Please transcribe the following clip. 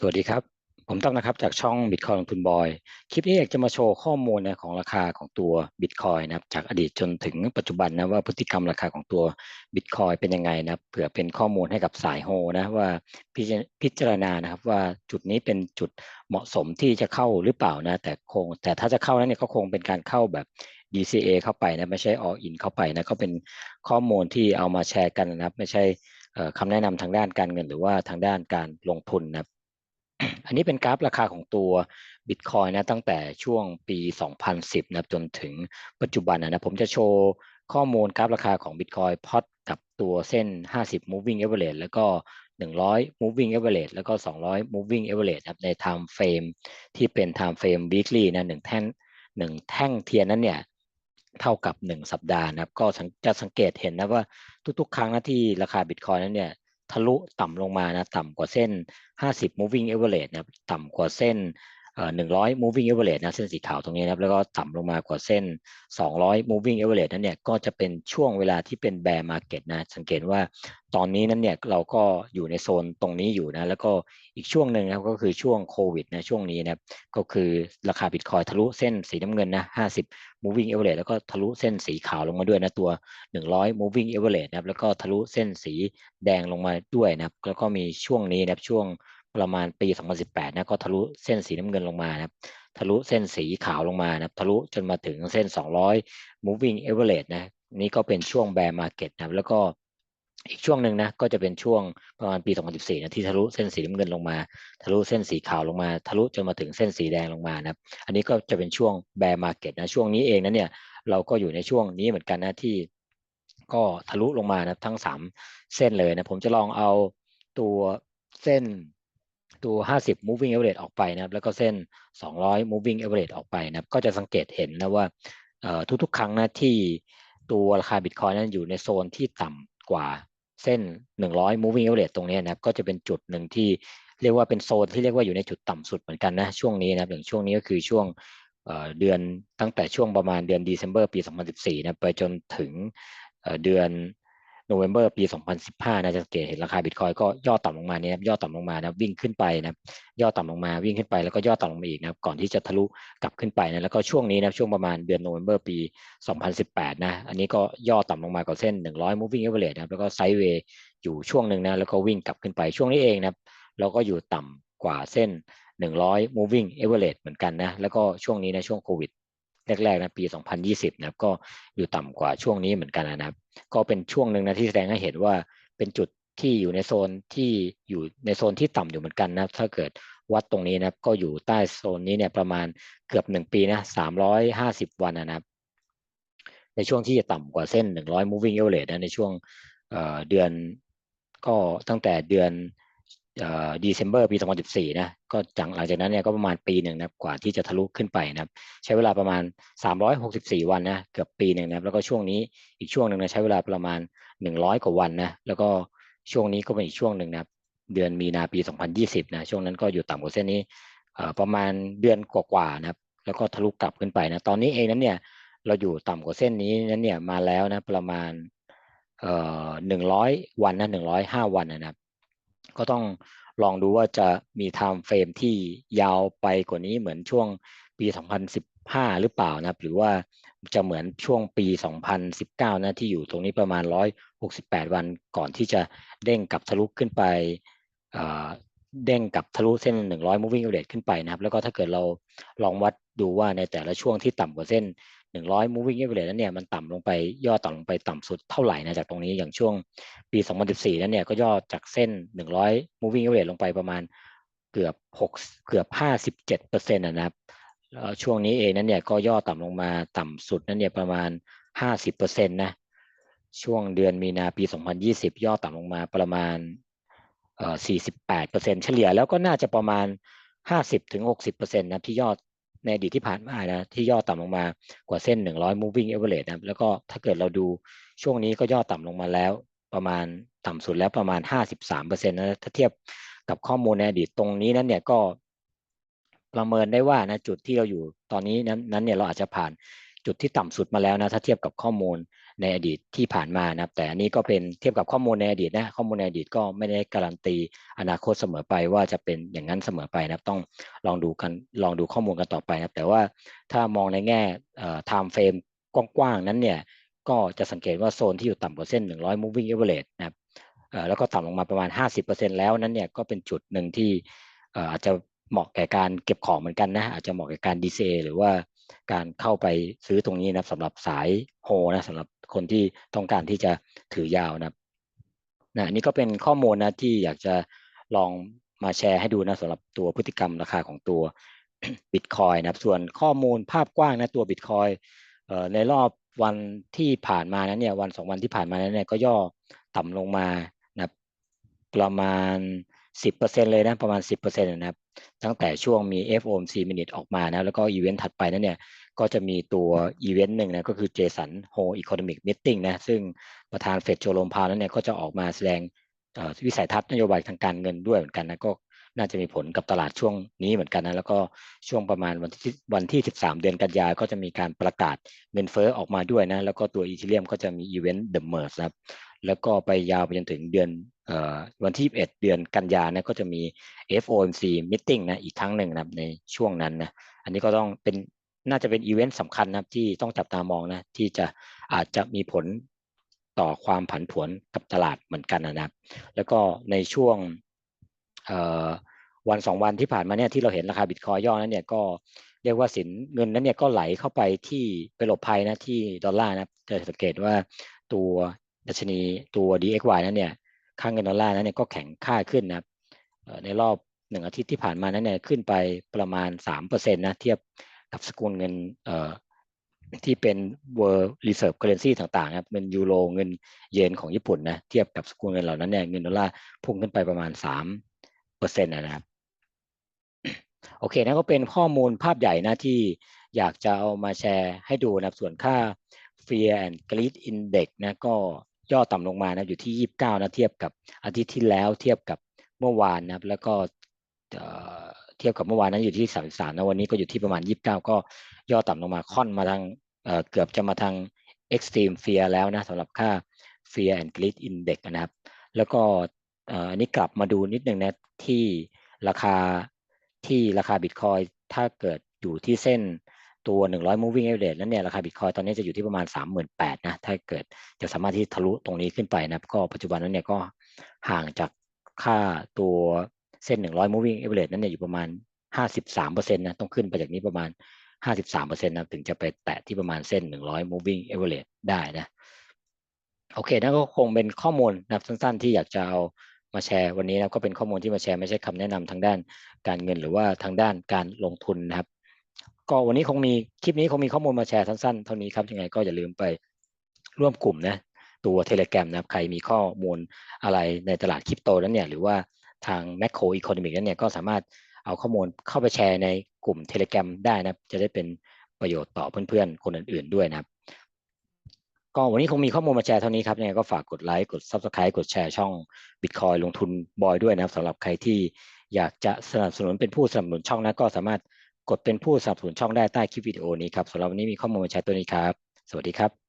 สวัสดีครับ ผมตั้มนะครับจากช่อง Bitcoin ลงทุนบอย คลิปนี้อยากจะมาโชว์ข้อมูลนะของราคาของตัว Bitcoin นะครับจากอดีตจนถึงปัจจุบันนะว่าพฤติกรรมราคาของตัว Bitcoin เป็นยังไงนะเผื่อเป็นข้อมูลให้กับสายโฮนะว่าพิจารณานะครับว่าจุดนี้เป็นจุดเหมาะสมที่จะเข้าหรือเปล่านะแต่คง แต่ถ้าจะเข้านั้นเนี่ยก็คงเป็นการเข้าแบบ DCA เข้าไปนะไม่ใช่ all in เข้าไปนะก็เป็นข้อมูลที่เอามาแชร์กันนะครับไม่ใช่คำแนะนำทางด้านการเงินหรือว่าทางด้านการลงทุนนะครับ อันนี้เป็นกราฟราคาของตัว Bitcoin นะตั้งแต่ช่วงปี 2010 นะจนถึงปัจจุบันนะผมจะโชว์ข้อมูลกราฟราคาของ Bitcoin พอดกับตัวเส้น 50 moving average แล้วก็ 100 moving average แล้วก็ 200 moving average ครับใน time frame ที่เป็น time frame weekly นะหนึ่งแท่งหนึ่งแท่งเทียนนั้นเนี่ยเท่ากับ 1 สัปดาห์นะครับ ก็จะสังเกตเห็นนะว่าทุกๆ ครั้งนะที่ราคา Bitcoin นั้นเนี่ย ทะลุต่ำลงมานะต่ำกว่าเส้น 50 moving average นะต่ำกว่าเส้น หนึ่งร้อย moving average นะเส้นสีขาวตรงนี้นะครับแล้วก็ต่ำลงมากว่าเส้น 200 moving average นั้นเนี่ยก็จะเป็นช่วงเวลาที่เป็น bear market นะสังเกตว่าตอนนี้นั้นเนี่ยเราก็อยู่ในโซนตรงนี้อยู่นะแล้วก็อีกช่วงหนึ่งนะครับก็คือช่วงโควิดนะช่วงนี้นะครับก็คือราคาบิตคอยทะลุเส้นสีน้ำเงินนะ50 moving average แล้วก็ทะลุเส้นสีขาวลงมาด้วยนะตัว 100 moving average นะครับแล้วก็ทะลุเส้นสีแดงลงมาด้วยนะครับแล้วก็มีช่วงนี้นะครับช่วง ประมาณปี 2018นะก็ทะลุเส้นสีน้ำเงินลงมานะครับทะลุเส้นสีขาวลงมานะทะลุจนมาถึงเส้น 200 moving average นะนี่ก็เป็นช่วง bear market นะแล้วก็อีกช่วงหนึ่งนะก็จะเป็นช่วงประมาณปี 2014นะที่ทะลุเส้นสีน้ำเงินลงมา ทะลุเส้นสีขาวลงมา ทะลุจนมาถึงเส้นสีแดงลงมานะอันนี้ก็จะเป็นช่วง bear market นะช่วงนี้เองนะเนี่ยเราก็อยู่ในช่วงนี้เหมือนกันนะที่ก็ทะลุลงมานะทั้ง 3 เส้นเลยนะผมจะลองเอาตัวเส้น ตัว 50 moving average ออกไปนะครับ แล้วก็เส้น 200 moving average ออกไปนะครับ ก็จะสังเกตเห็นนะว่าทุกๆ ครั้งนะที่ตัวราคาบิตคอยนั้นอยู่ในโซนที่ต่ำกว่าเส้น 100 moving average ตรงนี้นะครับ ก็จะเป็นจุดหนึ่งที่เรียกว่าเป็นโซนที่เรียกว่าอยู่ในจุดต่ำสุดเหมือนกันนะช่วงนี้นะครับอย่างช่วงนี้ก็คือช่วงเดือนตั้งแต่ช่วงประมาณเดือน December ปี 2014นะไปจนถึงเดือน โนเวมเบอร์ปี 2015 นะจะสังเกตเห็นราคาบิตคอยก็ย่อต่ำลงมาเนี่ยย่อต่ำลงมานะวิ่งขึ้นไปนะย่อต่ำลงมาวิ่งขึ้นไปแล้วก็ย่อต่ำลงมาอีกนะก่อนที่จะทะลุกลับขึ้นไปนะแล้วก็ช่วงนี้นะช่วงประมาณเดือนโนเวมเบอร์ปี 2018 นะ อันนี้ก็ย่อต่ำลงมากว่าเส้น 100 moving average นะแล้วก็ไซด์เวย์อยู่ช่วงหนึ่งนะแล้วก็วิ่งกลับขึ้นไปช่วงนี้เองนะเราก็อยู่ต่ำกว่าเส้น 100 moving average เหมือนกันนะแล้วก็ช่วงนี้นะช่วงโควิด แรกๆนะปี 2020นะครับก็อยู่ต่ำกว่าช่วงนี้เหมือนกันนะครับ ก็เป็นช่วงหนึ่งนะที่แสดงให้เห็นว่าเป็นจุดที่อยู่ในโซนที่อยู่ในโซนที่ต่ำอยู่เหมือนกันนะถ้าเกิดวัดตรงนี้นะก็อยู่ใต้โซนนี้เนี่ยประมาณเกือบ 1 ปีนะ350 วันนะครับในช่วงที่จะต่ำกว่าเส้น 100 moving average นะในช่วงเดือนก็ตั้งแต่เดือน เดซ ember ปี 2014 นะ ก็จังหลังจากนั้นเนี่ยก็ประมาณปีหนึ่งนะกว่าที่จะทะลุขึ้นไปนะครับ ใช้เวลาประมาณ 364 วันนะเกือบปีหนึ่งนะแล้วก็ช่วงนี้อีกช่วงหนึ่งนะใช้เวลาประมาณ 100 กว่าวันนะแล้วก็ช่วงนี้ก็เป็นอีกช่วงหนึ่งนะเดือนมีนาปี 2020 นะช่วงนั้นก็อยู่ต่ำกว่าเส้นนี้ประมาณเดือนกว่าๆนะครับ แล้วก็ทะลุกลับขึ้นไปนะตอนนี้เองนั้นเนี่ยเราอยู่ต่ำกว่าเส้นนี้นั้นเนี่ยมาแล้วนะประมาณเอ่อหนึ่งร้อยวันนะหนึ่งร้อยห้าวันนะครับ ก็ต้องลองดูว่าจะมีไทม์เฟรมที่ยาวไปกว่านี้เหมือนช่วงปี 2015 หรือเปล่านะครับ หรือว่าจะเหมือนช่วงปี 2019 นะที่อยู่ตรงนี้ประมาณ 168 วันก่อนที่จะเด้งกลับทะลุขึ้นไปเด้งกับทะลุเส้น 100 moving average ขึ้นไปนะครับ แล้วก็ถ้าเกิดเราลองวัดดูว่าในแต่ละช่วงที่ต่ำกว่าเส้น 100 moving average นั้นเนี่ยมันต่ำลงไปย่อต่ำลงไปต่ำสุดเท่าไหร่นะจากตรงนี้อย่างช่วงปี 2014 นั้นเนี่ยก็ย่อจากเส้น 100 moving average ลงไปประมาณเกือบ6เกือบ 57เปอร์เซ็นต์นะครับช่วงนี้เองนั้นเนี่ยก็ย่อต่ำลงมาต่ำสุดนั้นเนี่ยประมาณ 50เปอร์เซ็นต์นะช่วงเดือนมีนาปี 2020 ย่อต่ำลงมาประมาณเอ่อ48เปอร์เซ็นต์เฉลี่ยแล้วก็น่าจะประมาณ 50ถึง60เปอร์เซ็นต์นะที่ยอด ในอดีตที่ผ่านมานะที่ย่อต่ำลงมากว่าเส้น 100 moving average นะแล้วก็ถ้าเกิดเราดูช่วงนี้ก็ย่อต่ำลงมาแล้ว ประมาณต่ำสุดแล้วประมาณ 53%นะถ้าเทียบกับข้อมูลในอดีตตรงนี้นั้นเนี่ยก็ประเมินได้ว่านะจุดที่เราอยู่ตอนนี้นั้นนั้นเนี่ยเราอาจจะผ่าน จุดที่ต่ำสุดมาแล้วนะถ้าเทียบกับข้อมูลในอดีตที่ผ่านมานะครับแต่อันนี้ก็เป็นเทียบกับข้อมูลในอดีตนะข้อมูลในอดีตก็ไม่ได้การันตีอนาคตเสมอไปว่าจะเป็นอย่างนั้นเสมอไปนะครับต้องลองดูกันลองดูข้อมูลกันต่อไปนะครับแต่ว่าถ้ามองในแง่ time frame กว้างๆนั้นเนี่ยก็จะสังเกตว่าโซนที่อยู่ต่ำกว่าเส้น 100 moving average นะครับแล้วก็ต่ำลงมาประมาณ 50%แล้วนั้นเนี่ยก็เป็นจุดหนึ่งที่อาจจะเหมาะแก่การเก็บของเหมือนกันนะอาจจะเหมาะแก่การดีเซหรือว่า การเข้าไปซื้อตรงนี้นะสำหรับสายโฮนะสำหรับคนที่ต้องการที่จะถือยาวนะนะนี่ก็เป็นข้อมูลนะที่อยากจะลองมาแชร์ให้ดูนะสำหรับตัวพฤติกรรมราคาของตัวบิตคอยนะครับส่วนข้อมูลภาพกว้างนะตัวบิตคอยในรอบวันที่ผ่านมานั้นเนี่ยวันสองวันที่ผ่านมานั้นเนี่ยก็ย่อต่ำลงมานะประมาณ 10%เลยนะประมาณ 10%นะครับ ตั้งแต่ช่วงมี FOMC minute ออกมานะแล้วก็อีเวนต์ถัดไปนั้นเนี่ยก็จะมีตัวอีเวนต์หนึ่งนะก็คือเจสันโฮอีโคโนมิกมิทติ้งนะซึ่งประธานเฟดโจโลมพาวนั้นเนี่ยก็จะออกมาแสดงวิสัยทัศน์นโยบายทางการเงินด้วยเหมือนกันนะก็น่าจะมีผลกับตลาดช่วงนี้เหมือนกันนะแล้วก็ช่วงประมาณวันที่วันที่ 13 เดือนกันยาก็จะมีการประกาศเงินเฟ้อออกมาด้วยนะแล้วก็ตัวอีทีเรียมก็จะมีอีเวนต์เดอะเมอร์สครับแล้วก็ไปยาวไปจนถึงเดือน วันที่ 21 เดือนกันยานะก็จะมี FOMC meeting นะอีกครั้งหนึ่งนะในช่วงนั้นนะอันนี้ก็ต้องเป็นน่าจะเป็นอีเวนต์สำคัญนะที่ต้องจับตามองนะที่จะอาจจะมีผลต่อความผันผวนกับตลาดเหมือนกันนะครับ แล้วก็ในช่วงวันสองวันที่ผ่านมาเนี่ยที่เราเห็นราคาบิตคอยย่อนั้นเนี่ยก็เรียกว่าสินเงินนั้นเนี่ยก็ไหลเข้าไปที่ไปหลบภัยนะที่ดอลลาร์นะจะสังเกตว่าตัวดัชนีตัว DXY นั้นเนี่ย ค่างเงินดอลลาร์นั้นเนี่ยก็แข็งค่าขึ้นนะครับในรอบหนึ่งอาทิตย์ที่ผ่านมานั้นเนี่ยขึ้นไปประมาณ3%นะเทียบกับสกุลเงินที่เป็น world reserve currency ต่างๆครับเป็นยูโรเงินเยนของญี่ปุ่นนะเทียบกับสกุลเงินเหล่านั้นเนี่ยเงินดอลลาร์พุ่งขึ้นไปประมาณ3เปอร์เซ็นต์นะครับโอเคนะก็เป็นข้อมูลภาพใหญ่นะที่อยากจะเอามาแชร์ให้ดูนะส่วนค่า Fear and Greed Index นะก็ ย่อต่ำลงมานะอยู่ที่ 29นะเทียบกับอาทิตย์ที่แล้วเทียบกับเมื่อวานนะครับแล้วก็เทียบกับเมื่อวานนั้นอยู่ที่ 33นะวันนี้ก็อยู่ที่ประมาณ 29 ก็ย่อต่ำลงมาค่อนมาทางเกือบจะมาทาง extreme fear แล้วนะสำหรับค่า fear and greed index นะครับ แล้วก็อันนี้กลับมาดูนิดนึงนะที่ราคาที่ราคาบิตคอยถ้าเกิดอยู่ที่เส้น ตัว 100 moving average นั้นเนี่ยราคาบิตคอยตอนนี้จะอยู่ที่ประมาณ 38,000นะถ้าเกิดจะสามารถที่ทะลุตรงนี้ขึ้นไปนะก็ปัจจุบันนั้นเนี่ยก็ห่างจากค่าตัวเส้น 100 moving average นั้นเนี่ยอยู่ประมาณ 53%นะต้องขึ้นไปจากนี้ประมาณ 53%นะถึงจะไปแตะที่ประมาณเส้น 100 moving average ได้นะโอเคนั่นก็คงเป็นข้อมูลนะสั้นๆ ที่อยากจะเอามาแชร์วันนี้นะก็เป็นข้อมูลที่มาแชร์ไม่ใช่คำแนะนำทางด้านการเงินหรือว่าทางด้านการลงทุนนะครับ ก็วันนี้คงมีคลิปนี้คงมีข้อมูลมาแชร์สั้นๆ เท่านี้ครับยังไงก็อย่าลืมไปร่วมกลุ่มนะตัวเทเลแกรมนะครับใครมีข้อมูลอะไรในตลาดคริปโตนั้นเนี่ยหรือว่าทางแมคโครอีโคโนมิกนั้นเนี่ยก็สามารถเอาข้อมูลเข้าไปแชร์ในกลุ่มเทเลแกรมได้นะจะได้เป็นประโยชน์ต่อเพื่อนๆ คนอื่นๆด้วยนะครับ ก็วันนี้คงมีข้อมูลมาแชร์เท่านี้ครับยังไงก็ฝากกดไลค์กด Subscribe กดแชร์ช่อง Bitcoin ลงทุนบอยด้วยนะครับสำหรับใครที่อยากจะสนับสนุนเป็นผู้สนับสนุนช่องนะก็สามารถ กดเป็นผู้สนับสนุนช่องได้ใต้คลิปวิดีโอนี้ครับสำหรับวันนี้มีข้อมูลมาแชร์ตัวนี้ครับ สวัสดีครับ